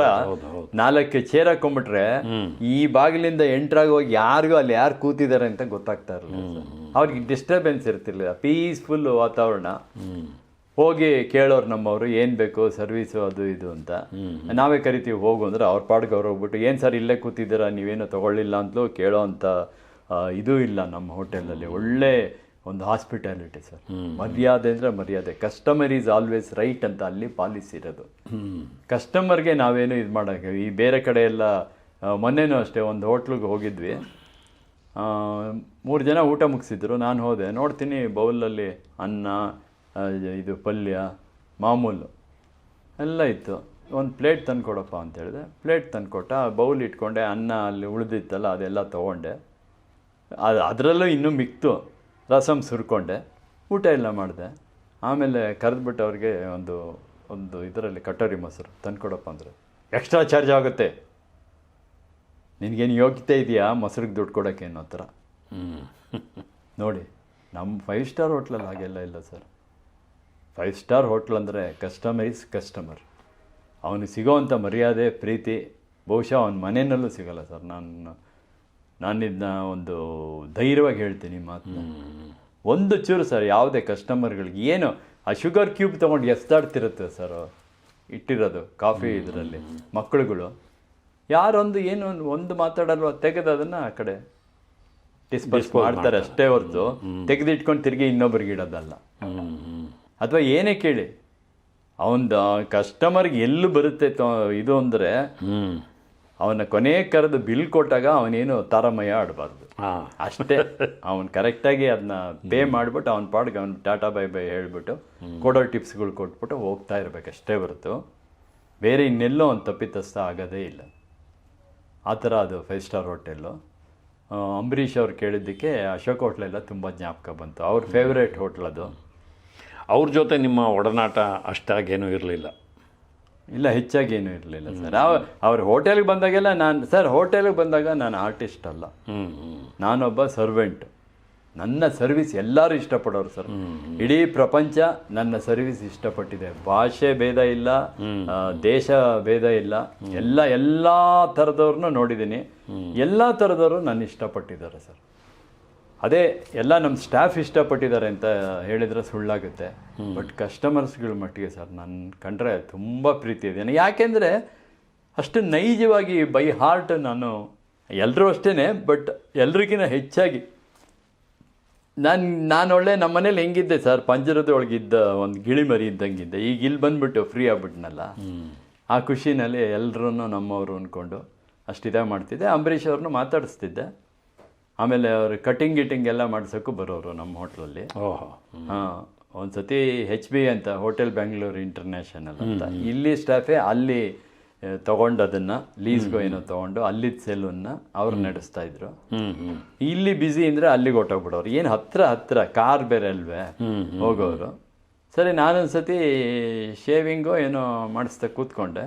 ನಾಲ್ಕು ಚೇರ್ ಹಾಕೊಂಡ್ಬಿಟ್ರೆ ಈ ಬಾಗಿಲಿಂದ ಎಂಟ್ರಾಗಿ ಹೋಗಿ ಯಾರಿಗೂ ಅಲ್ಲಿ ಯಾರು ಕೂತಿದ್ದಾರೆ ಅಂತ ಗೊತ್ತಾಗ್ತಾ ಇರಲಿಲ್ಲ. ಅವ್ರಿಗೆ ಡಿಸ್ಟರ್ಬೆನ್ಸ್ ಇರ್ತಿರ್ಲಿಲ್ಲ. ಪೀಸ್ಫುಲ್ ವಾತಾವರಣ. ಹೋಗಿ ಕೇಳೋರು ನಮ್ಮವರು ಏನು ಬೇಕು ಸರ್ವಿಸು ಅದು ಇದು ಅಂತ. ನಾವೇ ಕರಿತೀವಿ ಹೋಗು ಅಂದ್ರೆ ಅವ್ರ ಪಾಡ್ಗೆ ಅವ್ರು ಹೋಗ್ಬಿಟ್ಟು ಏನು ಸರ್ ಇಲ್ಲೇ ಕೂತಿದ್ದೀರಾ ನೀವೇನು ತಗೊಳ್ಳಿಲ್ಲ ಅಂತಲೂ ಕೇಳೋ ಅಂಥ ಆ, ಇದು ಇಲ್ಲ ನಮ್ಮ ಹೋಟೆಲಲ್ಲಿ. ಒಳ್ಳೆ ಒಂದು ಹಾಸ್ಪಿಟಾಲಿಟಿ ಸರ್. ಮರ್ಯಾದೆ ಅಂದರೆ ಮರ್ಯಾದೆ. ಕಸ್ಟಮರ್ ಈಸ್ ಆಲ್ವೇಸ್ ರೈಟ್ ಅಂತ ಅಲ್ಲಿ ಪಾಲಿಸಿ ಇರೋದು. ಕಸ್ಟಮರ್ಗೆ ನಾವೇನು ಇದು ಮಾಡೋಕ್ಕೆ? ಈ ಬೇರೆ ಕಡೆ ಎಲ್ಲ ಮೊನ್ನೆನೂ ಅಷ್ಟೇ ಒಂದು ಹೋಟ್ಲಿಗೆ ಹೋಗಿದ್ವಿ. ಮೂರು ಜನ ಊಟ ಮುಗಿಸಿದ್ರು. ನಾನು ಹೋದೆ. ನೋಡ್ತೀನಿ ಬೌಲಲ್ಲಿ ಅನ್ನ ಇದು ಪಲ್ಯ ಮಾಮೂಲು. ಎಲ್ಲ ಇತ್ತು. ಒಂದು ಪ್ಲೇಟ್ ತಂದುಕೊಡಪ್ಪ ಅಂತ ಹೇಳಿದೆ. ಪ್ಲೇಟ್ ತಂದ್ಕೊಟ್ಟ ಬೌಲ್ ಇಟ್ಕೊಂಡೆ ಅನ್ನ ಅಲ್ಲಿ ಉಳಿದಿತ್ತಲ್ಲ ಅದೆಲ್ಲ ತೊಗೊಂಡೆ. ಅದು ಅದರಲ್ಲೂ ಇನ್ನೂ ಮಿಕ್ತು. ರಸಮ್ ಸುರ್ಕೊಂಡೆ. ಊಟ ಎಲ್ಲ ಮಾಡಿದೆ. ಆಮೇಲೆ ಕರೆದ್ಬಿಟ್ಟು ಅವ್ರಿಗೆ ಒಂದು ಒಂದು ಇದರಲ್ಲಿ ಕಟೋರಿ ಮೊಸರು ತಂದ್ಕೊಡಪ್ಪ ಅಂದರೆ. ಎಕ್ಸ್ಟ್ರಾ ಚಾರ್ಜ್ ಆಗುತ್ತೆ. ನಿನಗೇನು ಯೋಗ್ಯತೆ ಇದೆಯಾ ಮೊಸರಿಗೆ ದುಡ್ಡು ಕೊಡೋಕ್ಕೆ ಅನ್ನೋ ಥರ. ಹ್ಞೂ ನೋಡಿ ನಮ್ಮ ಫೈವ್ ಸ್ಟಾರ್ ಹೋಟ್ಲಲ್ಲಿ ಹಾಗೆಲ್ಲ ಇಲ್ಲ ಸರ್. ಫೈವ್ ಸ್ಟಾರ್ ಹೋಟ್ಲ್ ಅಂದರೆ ಕಸ್ಟಮೈಸ್ ಕಸ್ಟಮರ್ ಅವನಿಗೆ ಸಿಗೋವಂಥ ಮರ್ಯಾದೆ ಪ್ರೀತಿ ಬಹುಶಃ ಅವನ ಮನೆಯಲ್ಲೂ ಸಿಗೋಲ್ಲ ಸರ್. ನಾನು ನಾನು ಒಂದು ಧೈರ್ಯವಾಗಿ ಹೇಳ್ತೀನಿ ಮಾತು ಮಾತನ್ನ. ಒಂದು ಚೂರು ಸರ್ ಯಾವುದೇ ಕಸ್ಟಮರ್ಗಳಿಗೆ ಏನು ಆ ಶುಗರ್ ಕ್ಯೂಬ್ ತೊಗೊಂಡು ಎಸ್ದಾಡ್ತಿರುತ್ತೆ ಸರ್ ಇಟ್ಟಿರೋದು ಕಾಫಿ ಇದರಲ್ಲಿ ಮಕ್ಕಳುಗಳು ಯಾರೊಂದು ಏನು ಒಂದು- ಒಂದು ಮಾತಾಡಲ್ವ ತೆಗೆದು ಅದನ್ನು ಆ ಕಡೆ ಡಿಸ್ಪೋಸ್ ಮಾಡ್ತಾರೆ ಅಷ್ಟೇ ಹೊರತು ತೆಗೆದಿಟ್ಕೊಂಡು ತಿರುಗಿ ಇನ್ನೊಬ್ರಿಗೆ ಇಡೋದಲ್ಲ. ಅಥವಾ ಏನೇ ಕೇಳಿ ಅವನ ಕಸ್ಟಮರ್ಗೆ ಎಲ್ಲೂ ಬರುತ್ತೆ ತೊ- ಇದು ಅಂದರೆ ಅವನ ಕೊನೆ ಕರೆದು ಬಿಲ್ ಕೊಟ್ಟಾಗ ಅವನೇನು ತಾರಮಯ ಆಡಬಾರ್ದು. ಹಾಂ. ಅಷ್ಟೇ. ಅವನು ಕರೆಕ್ಟಾಗಿ ಅದನ್ನ ಪೇ ಮಾಡಿಬಿಟ್ಟು ಅವನ ಪಾಡ್ಗೆ ಅವ್ನು ಟಾಟಾ ಬೈ ಬೈ ಹೇಳ್ಬಿಟ್ಟು ಕೊಡೋ ಟಿಪ್ಸ್ಗಳು ಕೊಟ್ಬಿಟ್ಟು ಹೋಗ್ತಾ ಇರ್ಬೇಕು ಅಷ್ಟೇ ಹೊರತು ಬೇರೆ ಇನ್ನೆಲ್ಲೋ ಒಂದು ತಪ್ಪಿತಸ್ಥ ಆಗೋದೇ ಇಲ್ಲ. ಆ ಥರ ಅದು ಫೈವ್ ಸ್ಟಾರ್ ಹೋಟೆಲ್ಲು ಅಂಬರೀಷ್ ಅವ್ರು ಕೇಳಿದ್ದಕ್ಕೆ ಅಶೋಕ್ ಹೋಟ್ಲೆಲ್ಲ ತುಂಬ ಜ್ಞಾಪಕ ಬಂತು. ಅವ್ರ ಫೇವ್ರೇಟ್ ಹೋಟ್ಲದು ಅವ್ರ ಜೊತೆ ನಿಮ್ಮ ಒಡನಾಟ ಅಷ್ಟಾಗೇನೂ ಇರಲಿಲ್ಲ. ಇಲ್ಲ ಹೆಚ್ಚಾಗಿ ಏನೂ ಇರಲಿಲ್ಲ ಸರ್. ಅವ್ರ ಹೋಟೆಲ್ಗೆ ಬಂದಾಗೆಲ್ಲ ನಾನು ಸರ್ ಹೋಟೆಲ್ಗೆ ಬಂದಾಗ ನಾನು ಆರ್ಟಿಸ್ಟ್ ಅಲ್ಲ. ನಾನೊಬ್ಬ ಸರ್ವೆಂಟ್. ನನ್ನ ಸರ್ವಿಸ್ ಎಲ್ಲರೂ ಇಷ್ಟಪಡೋರು ಸರ್. ಇಡೀ ಪ್ರಪಂಚ ನನ್ನ ಸರ್ವಿಸ್ ಇಷ್ಟಪಟ್ಟಿದೆ. ಭಾಷೆ ಭೇದ ಇಲ್ಲ ದೇಶ ಭೇದ ಇಲ್ಲ. ಎಲ್ಲ ಎಲ್ಲ ಥರದವ್ರನ್ನೂ ನೋಡಿದ್ದೀನಿ. ಎಲ್ಲ ಥರದವರು ನಾನು ಇಷ್ಟಪಟ್ಟಿದ್ದಾರೆ ಸರ್. ಅದೇ ಎಲ್ಲ ನಮ್ಮ ಸ್ಟಾಫ್ ಇಷ್ಟಪಟ್ಟಿದ್ದಾರೆ ಅಂತ ಹೇಳಿದ್ರೆ ಸುಳ್ಳಾಗುತ್ತೆ. ಬಟ್ ಕಸ್ಟಮರ್ಸ್ಗಳ ಮಟ್ಟಿಗೆ ಸರ್ ನನ್ನ ಕಂಡ್ರೆ ತುಂಬ ಪ್ರೀತಿ ಇದೆ. ಯಾಕೆಂದರೆ ಅಷ್ಟು ನೈಜವಾಗಿ ಬೈ ಹಾರ್ಟ್ ನಾನು ಎಲ್ಲರೂ ಅಷ್ಟೇ ಬಟ್ ಎಲ್ರಿಗಿಂತ ಹೆಚ್ಚಾಗಿ ನಾನು ನಾನು ಒಳ್ಳೆ ನಮ್ಮ ಮನೇಲಿ ಹೆಂಗಿದ್ದೆ ಸರ್ ಪಂಜರದ ಒಳಗಿದ್ದ ಒಂದು ಗಿಳಿ ಮರಿ ಇದ್ದಂಗಿದ್ದೆ. ಈಗ ಇಲ್ಲಿ ಬಂದುಬಿಟ್ಟು ಫ್ರೀ ಆಗ್ಬಿಟ್ನಲ್ಲ. ಆ ಖುಷಿನಲ್ಲಿ ಎಲ್ಲರೂ ನಮ್ಮವರು ಅಂದ್ಕೊಂಡು ಅಷ್ಟಿದೆ ಮಾಡ್ತಿದ್ದೆ. ಅಂಬರೀಷ್ ಅವ್ರನ್ನೂ ಮಾತಾಡಿಸ್ತಿದ್ದೆ. ಆಮೇಲೆ ಅವರು ಕಟಿಂಗ್ ಗಿಟಿಂಗ್ ಎಲ್ಲ ಮಾಡ್ಸೋಕ್ಕೂ ಬರೋರು ನಮ್ಮ ಹೋಟ್ಲಲ್ಲಿ. ಓಹೋ. ಹಾಂ ಒಂದು ಸತಿ ಹೆಚ್ ಬಿ ಅಂತ ಹೋಟೆಲ್ ಬೆಂಗಳೂರು ಇಂಟರ್ನ್ಯಾಷನಲ್ ಅಂತ. ಇಲ್ಲಿ ಸ್ಟಾಫೇ ಅಲ್ಲಿ ತಗೊಂಡು ಅದನ್ನು ಲೀಸ್ಗೋ ಏನೋ ತೊಗೊಂಡು ಅಲ್ಲಿದ್ದ ಸೆಲೂನ್ನ ಅವ್ರು ನಡೆಸ್ತಾ ಇದ್ರು. ಇಲ್ಲಿ ಬ್ಯುಸಿ ಅಂದರೆ ಅಲ್ಲಿಗೆ ಹೊಟ್ಟೋಗ್ಬಿಡೋರು ಏನು ಹತ್ರ ಹತ್ರ ಕಾರ್ ಬೇರೆ ಅಲ್ವೇ? ಹೋಗೋರು. ಸರಿ ನಾನೊಂದು ಸತಿ ಶೇವಿಂಗು ಏನೋ ಮಾಡಿಸ್ತಾ ಕೂತ್ಕೊಂಡೆ.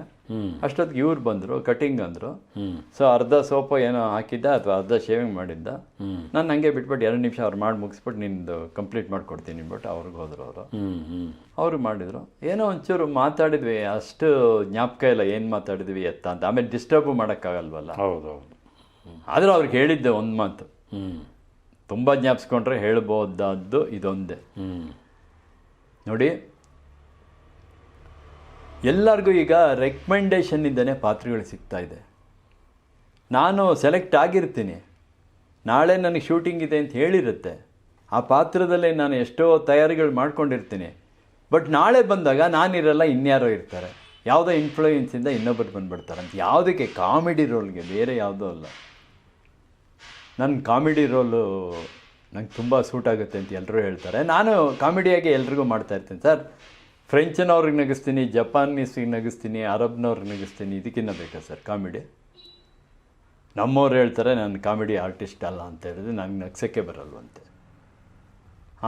ಅಷ್ಟೊತ್ತಿಗೆ ಇವ್ರು ಬಂದರು ಕಟಿಂಗ್ ಅಂದರು. ಸೊ ಅರ್ಧ ಸೋಪು ಏನೋ ಹಾಕಿದ್ದ ಅಥವಾ ಅರ್ಧ ಶೇವಿಂಗ್ ಮಾಡಿದ್ದ. ನಾನು ಹಂಗೆ ಬಿಟ್ಬಿಟ್ಟು ಎರಡು ನಿಮಿಷ ಅವ್ರು ಮಾಡಿ ಮುಗಿಸ್ಬಿಟ್ಟು ನಿಂದು ಕಂಪ್ಲೀಟ್ ಮಾಡಿಕೊಡ್ತೀನಿ ಬಿಟ್ಟು ಅವ್ರಿಗೆ ಹೋದ್ರು ಅವರು. ಅವರು ಮಾಡಿದರು. ಏನೋ ಒಂಚೂರು ಮಾತಾಡಿದ್ವಿ ಅಷ್ಟು ಜ್ಞಾಪಕ ಇಲ್ಲ ಏನು ಮಾತಾಡಿದ್ವಿ ಎತ್ತ ಅಂತ. ಆಮೇಲೆ ಡಿಸ್ಟರ್ಬು ಮಾಡೋಕ್ಕಾಗಲ್ವಲ್ಲ. ಹೌದು ಹೌದು ಆದರೂ ಅವ್ರಿಗೆ ಹೇಳಿದ್ದೆ ಒಂದು ಮಾತು. ತುಂಬ ಜ್ಞಾಪಿಸ್ಕೊಂಡ್ರೆ ಹೇಳ್ಬೋದಾದ್ದು ಇದೊಂದೇ. ನೋಡಿ ಎಲ್ಲರಿಗೂ ಈಗ ರೆಕಮೆಂಡೇಷನ್ನಿಂದನೇ ಪಾತ್ರೆಗಳು ಸಿಗ್ತಾ ಇದೆ. ನಾನು ಸೆಲೆಕ್ಟ್ ಆಗಿರ್ತೀನಿ. ನಾಳೆ ನನಗೆ ಶೂಟಿಂಗ್ ಇದೆ ಅಂತ ಹೇಳಿರುತ್ತೆ. ಆ ಪಾತ್ರದಲ್ಲೇ ನಾನು ಎಷ್ಟೋ ತಯಾರಿಗಳು ಮಾಡ್ಕೊಂಡಿರ್ತೀನಿ. ಬಟ್ ನಾಳೆ ಬಂದಾಗ ನಾನಿರಲ್ಲ, ಇನ್ಯಾರೋ ಇರ್ತಾರೆ. ಯಾವುದೋ ಇನ್ಫ್ಲೂಯೆನ್ಸಿಂದ ಇನ್ನೊಬ್ಬರು ಬಂದುಬಿಡ್ತಾರೆ ಅಂತ. ಯಾವುದಕ್ಕೆ? ಕಾಮಿಡಿ ರೋಲ್ಗೆ ಬೇರೆ ಯಾವುದೋ ಅಲ್ಲ. ನನ್ನ ಕಾಮಿಡಿ ರೋಲು ನಂಗೆ ತುಂಬ ಸೂಟ್ ಆಗುತ್ತೆ ಅಂತ ಎಲ್ಲರೂ ಹೇಳ್ತಾರೆ. ನಾನು ಕಾಮಿಡಿಯಾಗಿ ಎಲ್ರಿಗೂ ಮಾಡ್ತಾ ಇರ್ತೀನಿ ಸರ್. ಫ್ರೆಂಚಿನವ್ರಿಗೆ ನಗಿಸ್ತೀನಿ, ಜಪಾನೀಸಿಗೆ ನಗಿಸ್ತೀನಿ ಅರಬ್ನವ್ರಿಗೆ ನಗಿಸ್ತೀನಿ, ಇದಕ್ಕಿನ್ನ ಬೇಕಾ ಸರ್ ಕಾಮಿಡಿ? ನಮ್ಮವ್ರು ಹೇಳ್ತಾರೆ, ನಾನು ಕಾಮಿಡಿ ಆರ್ಟಿಸ್ಟ್ ಅಲ್ಲ ಅಂತ ಹೇಳಿದ್ರೆ ನಂಗೆ ನಗ್ಸೋಕ್ಕೆ ಬರಲ್ವಂತೆ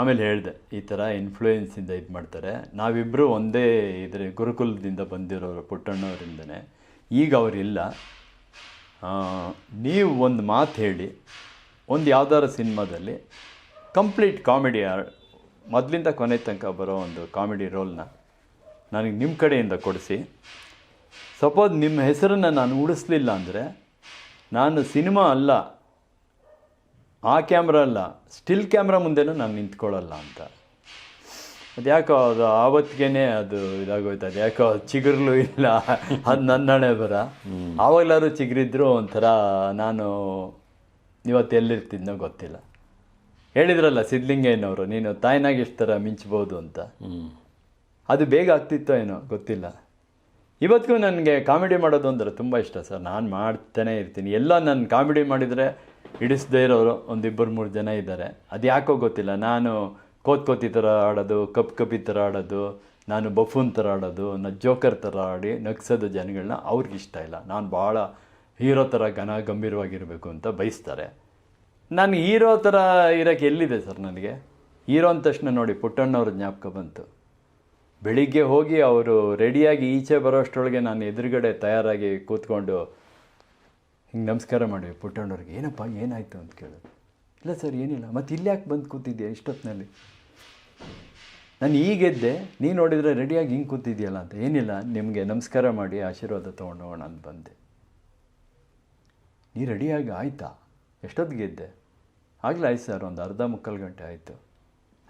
ಆಮೇಲೆ ಹೇಳಿದೆ, ಈ ಥರ ಇನ್ಫ್ಲೂಯೆನ್ಸಿಂದ ಇದು ಮಾಡ್ತಾರೆ. ನಾವಿಬ್ಬರು ಒಂದೇ ಇದ್ರ ಗುರುಕುಲದಿಂದ ಬಂದಿರೋರು ಪುಟ್ಟಣ್ಣವರಿಂದನೇ. ಈಗ ಅವರಿಲ್ಲ. ನೀವು ಒಂದು ಮಾತು ಹೇಳಿ, ಒಂದು ಯಾವ್ದಾರ ಸಿನಿಮಾದಲ್ಲಿ ಕಂಪ್ಲೀಟ್ ಕಾಮಿಡಿ ಮೊದಲಿಂದ ಕೊನೆ ತನಕ ಬರೋ ಒಂದು ಕಾಮಿಡಿ ರೋಲ್ನ ನನಗೆ ನಿಮ್ಮ ಕಡೆಯಿಂದ ಕೊಡಿಸಿ. ಸಪೋಸ್ ನಿಮ್ಮ ಹೆಸರನ್ನು ನಾನು ಉಳಿಸ್ಲಿಲ್ಲ ಅಂದರೆ ನಾನು ಸಿನಿಮಾ ಅಲ್ಲ ಆ ಕ್ಯಾಮ್ರಾ ಅಲ್ಲ ಸ್ಟಿಲ್ ಕ್ಯಾಮ್ರಾ ಮುಂದೆನೂ ನಾನು ನಿಂತ್ಕೊಳ್ಳಲ್ಲ ಅಂತ. ಅದು ಯಾಕೋ ಅದು ಆವತ್ತಿಗೆ ಅದು ಇದಾಗೋಯ್ತು ಅದು ಯಾಕೋ ಚಿಗುರ್ಲು ಇಲ್ಲ ಅದು ನನ್ನ ಹಣೆ ಬರ. ಆವಾಗಲಾದ್ರು ಚಿಗುರಿದ್ರು ಒಂಥರ ನಾನು ಇವತ್ತು ಎಲ್ಲಿರ್ತಿದ್ನೋ ಗೊತ್ತಿಲ್ಲ. ಹೇಳಿದ್ರಲ್ಲ ಸಿದ್ಲಿಂಗಯ್ಯನವರು, ನೀನು ತಾಯಿನಾಗ ಎಷ್ಟು ಥರ ಮಿಂಚ್ಬೋದು ಅಂತ. ಅದು ಬೇಗ ಆಗ್ತಿತ್ತೋ ಏನೋ, ಗೊತ್ತಿಲ್ಲ. ಇವತ್ತಿಗೂ ನನಗೆ ಕಾಮಿಡಿ ಮಾಡೋದು ಅಂದರೆ ತುಂಬ ಇಷ್ಟ ಸರ್. ನಾನು ಮಾಡ್ತಾನೆ ಇರ್ತೀನಿ. ಎಲ್ಲ ನಾನು ಕಾಮಿಡಿ ಮಾಡಿದರೆ ಹಿಡಿಸ್ದೇ ಇರೋರು ಒಂದಿಬ್ಬರು ಮೂರು ಜನ ಇದ್ದಾರೆ. ಅದು ಯಾಕೋ ಗೊತ್ತಿಲ್ಲ. ನಾನು ಕೋತ್ ಕೋತಿ ಥರ ಆಡೋದು, ಕಪ್ ಕಪಿ ಥರ ಆಡೋದು, ನಾನು ಬಫೂನ್ ಥರ ಆಡೋದು, ನ ಜೋಕರ್ ಥರ ಆಡಿ ನಗ್ಸೋದು ಜನಗಳನ್ನ ಅವ್ರಿಗೆ ಇಷ್ಟ ಇಲ್ಲ. ನಾನು ಭಾಳ ಹೀರೋ ಥರ ಘನ ಗಂಭೀರವಾಗಿರಬೇಕು ಅಂತ ಬಯಸ್ತಾರೆ. ನಾನು ಹೀರೋ ಥರ ಇರೋಕ್ಕೆ ಎಲ್ಲಿದೆ ಸರ್ ನನಗೆ? ಹೀರೋ ಅಂದ ತಕ್ಷಣ ನೋಡಿ, ಪುಟ್ಟಣ್ಣವ್ರ ಜ್ಞಾಪಕ ಬಂತು. ಬೆಳಿಗ್ಗೆ ಹೋಗಿ ಅವರು ರೆಡಿಯಾಗಿ ಈಚೆ ಬರೋಷ್ಟರೊಳಗೆ ನಾನು ಎದುರುಗಡೆ ತಯಾರಾಗಿ ಕೂತ್ಕೊಂಡು, ಹಿಂಗೆ ನಮಸ್ಕಾರ ಮಾಡಿ ಪುಟ್ಟಣ್ಣವ್ರಿಗೆ, ಏನಪ್ಪ, ಏನಾಯಿತು? ಅಂತ ಕೇಳೋದು. ಇಲ್ಲ ಸರ್, ಏನಿಲ್ಲ. ಮತ್ತು ಇಲ್ಲಿ ಯಾಕೆ ಬಂದು ಕೂತಿದ್ದೀಯಾ ಇಷ್ಟೊತ್ತಿನಲ್ಲಿ? ನಾನು ಈಗೆದ್ದೆ ನೀನು ನೋಡಿದರೆ ರೆಡಿಯಾಗಿ ಹಿಂಗೆ ಕೂತಿದ್ಯಲ್ಲ ಅಂತ. ಏನಿಲ್ಲ, ನಿಮಗೆ ನಮಸ್ಕಾರ ಮಾಡಿ ಆಶೀರ್ವಾದ ತೊಗೊಂಡು ಅಂತ ಬಂದೆ. ನೀ ರೆಡಿಯಾಗಿ ಆಯಿತಾ? ಎಷ್ಟೊತ್ತಿಗೆ ಎದ್ದೆ ಆಗಲೇ ಆಯ್ತು ಸರ್ ಒಂದು ಅರ್ಧ ಮುಕ್ಕಾಲು ಗಂಟೆ ಆಯಿತು.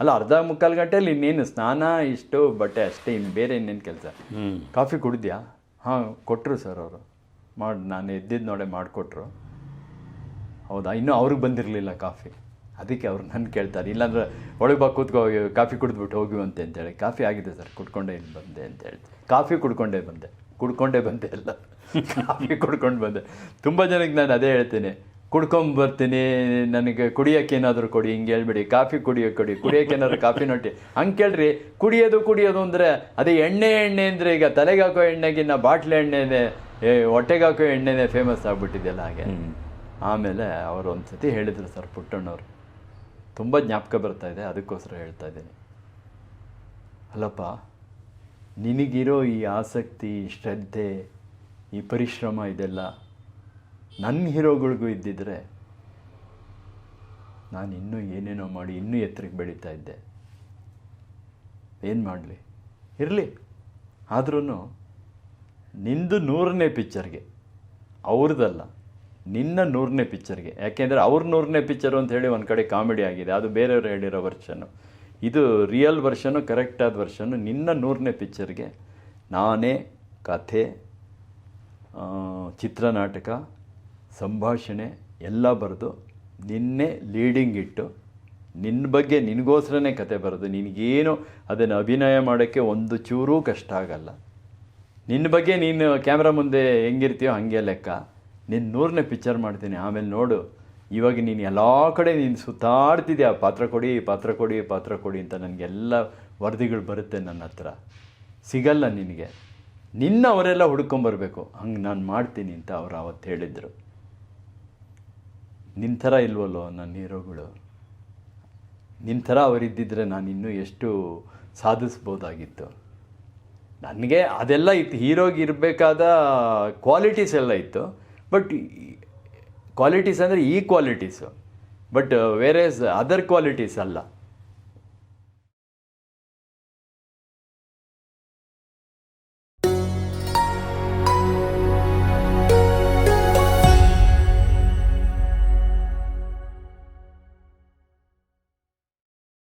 ಅಲ್ಲ ಅರ್ಧ ಮುಕ್ಕಾಲು ಗಂಟೆಯಲ್ಲಿ ಇನ್ನೇನು ಸ್ನಾನ ಇಷ್ಟು ಬಟ್ಟೆ ಅಷ್ಟೇ ಇನ್ನು ಬೇರೆ ಇನ್ನೇನು ಕೆಲಸ? ಕಾಫಿ ಕುಡಿದ್ಯಾ? ಹಾಂ ಕೊಟ್ಟರು ಸರ್ ಅವರು. ಮಾಡಿ ನಾನು ಎದ್ದಿದ್ದು ನೋಡೆ ಮಾಡಿಕೊಟ್ರು. ಹೌದಾ? ಇನ್ನೂ ಅವ್ರಿಗೆ ಬಂದಿರಲಿಲ್ಲ ಕಾಫಿ. ಅದಕ್ಕೆ ಅವ್ರು ನನ್ನ ಕೇಳ್ತಾರೆ. ಇಲ್ಲಾಂದ್ರೆ ಒಳಗೆ ಬಾ ಕೂತ್ಕೋ ಕಾಫಿ ಕುಡಿದ್ಬಿಟ್ಟು ಹೋಗಿವಂತೆ ಅಂತೇಳಿ. ಕಾಫಿ ಆಗಿದೆ ಸರ್ ಕುಡ್ಕೊಂಡೇ ಇಲ್ಲಿ ಬಂದೆ ಅಂತೇಳಿ ಕಾಫಿ ಕುಡ್ಕೊಂಡೇ ಬಂದೆ. ಕುಡ್ಕೊಂಡೇ ಬಂದೆ ಎಲ್ಲ ಕಾಫಿ ಕುಡ್ಕೊಂಡು ಬಂದೆ. ತುಂಬ ಜನಕ್ಕೆ ನಾನು ಅದೇ ಹೇಳ್ತೀನಿ. ಕುಡ್ಕೊಂಬರ್ತೀನಿ ನನಗೆ ಕುಡಿಯೋಕೆ ಏನಾದರೂ ಕೊಡಿ ಹಿಂಗೆ ಹೇಳ್ಬಿಡಿ ಕಾಫಿ ಕುಡಿಯೋ ಕೊಡಿ ಕುಡಿಯೋಕೆ ಏನಾದರೂ ಕಾಫಿ ನೋಟಿ ಹಂಗೆ ಕೇಳ್ರಿ ಕುಡಿಯೋದು ಕುಡಿಯೋದು ಅಂದರೆ ಅದೇ ಎಣ್ಣೆ ಎಣ್ಣೆ ಅಂದರೆ ಈಗ ತಲೆಗೆ ಹಾಕೋ ಎಣ್ಣೆಗಿನ್ನ ಬಾಟ್ಲೆ ಎಣ್ಣೆನೇ ಏ ಹೊಟ್ಟೆಗೆ ಹಾಕೋ ಎಣ್ಣೆನೇ ಫೇಮಸ್ ಆಗಿಬಿಟ್ಟಿದೆಯಲ್ಲ ಹಾಗೆ. ಆಮೇಲೆ ಅವರು ಒಂದು ಸತಿ ಹೇಳಿದರು ಸರ್ ಪುಟ್ಟಣ್ಣವ್ರು. ತುಂಬ ಜ್ಞಾಪಕ ಬರ್ತಾ ಇದೆ ಅದಕ್ಕೋಸ್ಕರ ಹೇಳ್ತಾ ಇದ್ದೀನಿ. ಅಲ್ಲಪ್ಪ ನಿನಗಿರೋ ಈ ಆಸಕ್ತಿ ಶ್ರದ್ಧೆ ಈ ಪರಿಶ್ರಮ ಇದೆಲ್ಲ ನನ್ನ ಹೀರೋಗಳಿಗೂ ಇದ್ದಿದ್ರೆ ನಾನು ಇನ್ನೂ ಏನೇನೋ ಮಾಡಿ ಇನ್ನೂ ಎತ್ತರಕ್ಕೆ ಬೆಳೀತಾ ಇದ್ದೆ. ಏನು ಮಾಡಲಿ? ಇರಲಿ. ಆದ್ರೂ ನಿಂದು ನೂರನೇ ಪಿಕ್ಚರ್ಗೆ ಅವ್ರದ್ದಲ್ಲ ನಿನ್ನ ನೂರನೇ ಪಿಕ್ಚರ್ಗೆ ಯಾಕೆಂದರೆ ಅವ್ರ ನೂರನೇ ಪಿಕ್ಚರು ಅಂತ ಹೇಳಿ ಒಂದು ಕಡೆ ಕಾಮಿಡಿ ಆಗಿದೆ. ಅದು ಬೇರೆಯವರು ಹೇಳಿರೋ ವರ್ಷನು ಇದು ರಿಯಲ್ ವರ್ಷನು ಕರೆಕ್ಟಾದ ವರ್ಷನು ನಿನ್ನ ನೂರನೇ ಪಿಕ್ಚರ್ಗೆ ನಾನೇ ಕಥೆ ಚಿತ್ರನಾಟಕ ಸಂಭಾಷಣೆ ಎಲ್ಲ ಬರೆದು ನಿನ್ನೆ ಲೀಡಿಂಗ್ ಇಟ್ಟು ನಿನ್ನ ಬಗ್ಗೆ ನಿನಗೋಸ್ಕರನೇ ಕತೆ ಬರೋದು ನಿನಗೇನು ಅದನ್ನು ಅಭಿನಯ ಮಾಡೋಕ್ಕೆ ಒಂದು ಚೂರೂ ಕಷ್ಟ ಆಗಲ್ಲ. ನಿನ್ನ ಬಗ್ಗೆ ನೀನು ಕ್ಯಾಮ್ರಾ ಮುಂದೆ ಹೆಂಗಿರ್ತೀಯೋ ಹಾಗೆ ಲೆಕ್ಕ. ನಿನ್ನ ನೂರನೇ ಪಿಕ್ಚರ್ ಮಾಡ್ತೀನಿ, ಆಮೇಲೆ ನೋಡು. ಇವಾಗ ನೀನು ಎಲ್ಲ ಕಡೆ ನೀನು ಸುತ್ತಾಡ್ತಿದ್ಯಾ? ಪಾತ್ರ ಕೊಡಿ ಪಾತ್ರ ಕೊಡಿ ಪಾತ್ರ ಕೊಡಿ ಅಂತ ನನಗೆಲ್ಲ ವರದಿಗಳು ಬರುತ್ತೆ ನನ್ನ ಹತ್ರ. ಸಿಗಲ್ಲ ನಿನಗೆ. ನಿನ್ನ ಅವರೆಲ್ಲ ಹುಡ್ಕೊಂಬರ್ಬೇಕು. ಹಂಗೆ ನಾನು ಮಾಡ್ತೀನಿ ಅಂತ ಅವ್ರು ಅವತ್ತು ಹೇಳಿದರು. ನಿನ್ನ ಥರ ಇಲ್ವಲ್ಲೋ ನನ್ನ ಹೀರೋಗಳು? ನಿನ್ನ ಥರ ಅವರಿದ್ದಿದ್ರೆ ನಾನು ಇನ್ನೂ ಎಷ್ಟು ಸಾಧಿಸ್ಬೋದಾಗಿತ್ತು? ನನಗೆ ಅದೆಲ್ಲ ಇತ್ತು. ಹೀರೋಗೆ ಇರಬೇಕಾದ ಕ್ವಾಲಿಟೀಸ್ ಎಲ್ಲ ಇತ್ತು. ಬಟ್ ಕ್ವಾಲಿಟೀಸ್ ಅಂದರೆ ಈ qualities but whereas other qualities ಅಲ್ಲ.